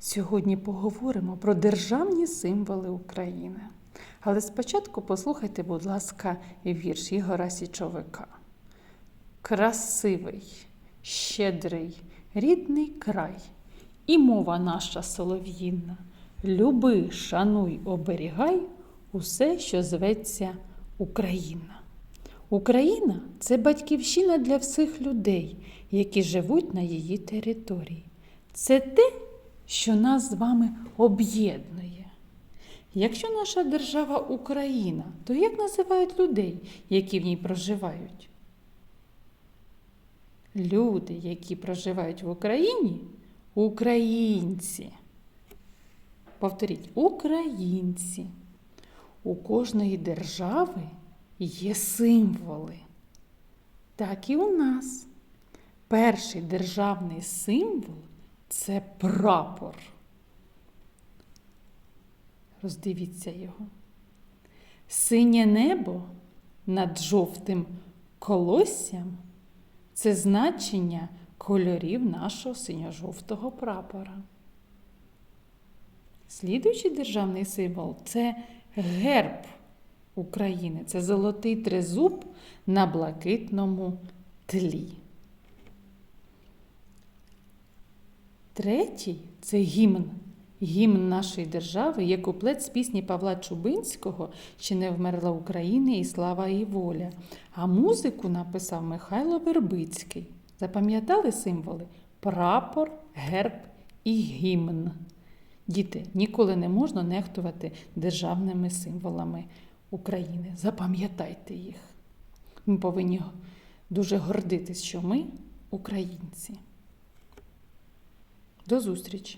Сьогодні поговоримо про державні символи України. Але спочатку послухайте, будь ласка, вірш Ігора Січовика. Красивий, щедрий, рідний край, і мова наша солов'їна. Люби, шануй, оберігай усе, що зветься Україна. Україна це батьківщина для всіх людей, які живуть на її території. Це те, що нас з вами об'єднує. Якщо наша держава Україна, то як називають людей, які в ній проживають? Люди, які проживають в Україні, українці. Повторіть, українці. У кожної держави є символи. Так і у нас. Перший державний символ це прапор. Роздивіться його. Синє небо над жовтим колоссям це значення кольорів нашого синьо-жовтого прапора. Слідуючий державний символ це герб України. Це золотий тризуб на блакитному тлі. Третій це гімн. Гімн нашої держави є куплет з пісні Павла Чубинського Чи не вмерла Україна і слава і воля. А музику написав Михайло Вербицький. Запам'ятали символи? Прапор, герб і гімн. Діти, ніколи не можна нехтувати державними символами України. Запам'ятайте їх. Ми повинні дуже гордитись, що ми українці. До зустрічі!